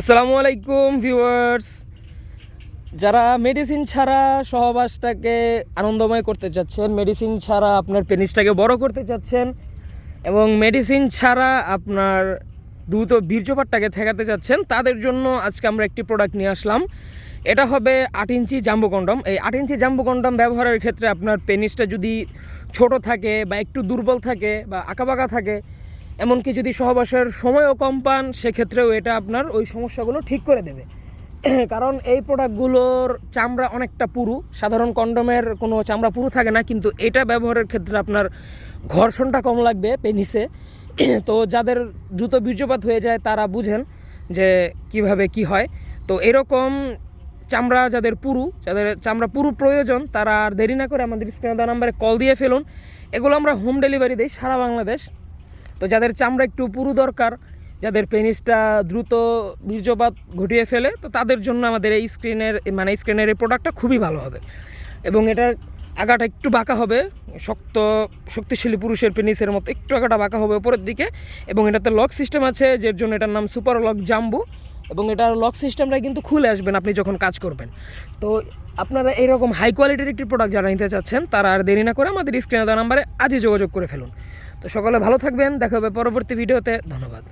আসসালামু আলাইকুম, ভিউয়ার্স। যারা মেডিসিন ছাড়া সহবাসটাকে আনন্দময় করতে চাচ্ছেন, মেডিসিন ছাড়া আপনার পেনিসটাকে বড় করতে চাচ্ছেন এবং মেডিসিন ছাড়া আপনার দ্রুত বীর্যপাতটাকে ঠেকাতে চাচ্ছেন, তাদের জন্য আজকে আমরা একটি প্রোডাক্ট নিয়ে আসলাম। এটা হবে আট ইঞ্চি জাম্বো কন্ডম। এই আট ইঞ্চি জাম্বো কন্ডম ব্যবহারের ক্ষেত্রে আপনার পেনিসটা যদি ছোট থাকে বা একটু দুর্বল থাকে বা আঁকাবাঁকা থাকে এমনকি যদি সহবাসের সময়ও কম পান, সেক্ষেত্রেও এটা আপনার ওই সমস্যাগুলো ঠিক করে দেবে। কারণ এই প্রোডাক্টগুলোর চামড়া অনেকটা পুরু। সাধারণ কন্ডমের কোনো চামড়া পুরু থাকে না, কিন্তু এটা ব্যবহারের ক্ষেত্রে আপনার ঘর্ষণটা কম লাগবে পেনিসে। তো যাদের দ্রুত বীর্যপাত হয়ে যায়, তারা বুঝেন যে কীভাবে কি হয়। তো এরকম চামড়া যাদের পুরু, যাদের চামড়া পুরু প্রয়োজন, তারা আর দেরি না করে আমাদের স্ক্রিনে দেওয়া নাম্বারে কল দিয়ে ফেলুন। এগুলো আমরা হোম ডেলিভারি দিই সারা বাংলাদেশ। তো যাদের চামড়া একটু পুরু দরকার, যাদের পেনিসটা দ্রুত বীর্যপাত ঘটিয়ে ফেলে, তো তাদের জন্য আমাদের এই স্ক্রিনের মানে স্ক্রিনের এই প্রোডাক্টটা খুবই ভালো হবে। এবং এটার আগাটা একটু বাঁকা হবে, শক্ত, শক্তিশালী পুরুষের পেনিসের মতো একটু আগাটা বাঁকা হবে উপরের দিকে। এবং এটাতে লক সিস্টেম আছে, যার জন্য এটার নাম সুপার লক জাম্বু। এবং এটার লক সিস্টেমটা কিন্তু খুলে আসবেন আপনি যখন কাজ করবেন। তো আপনারা এইরকম হাই কোয়ালিটির একটি প্রোডাক্ট যারা নিতে চাচ্ছেন, তারা আর দেরি না করে আমাদের স্ক্রিনে দেওয়া নাম্বারে আজই যোগাযোগ করে ফেলুন। তো সকলে ভালো থাকবেন, দেখা হবে পরবর্তী ভিডিওতে ধন্যবাদ।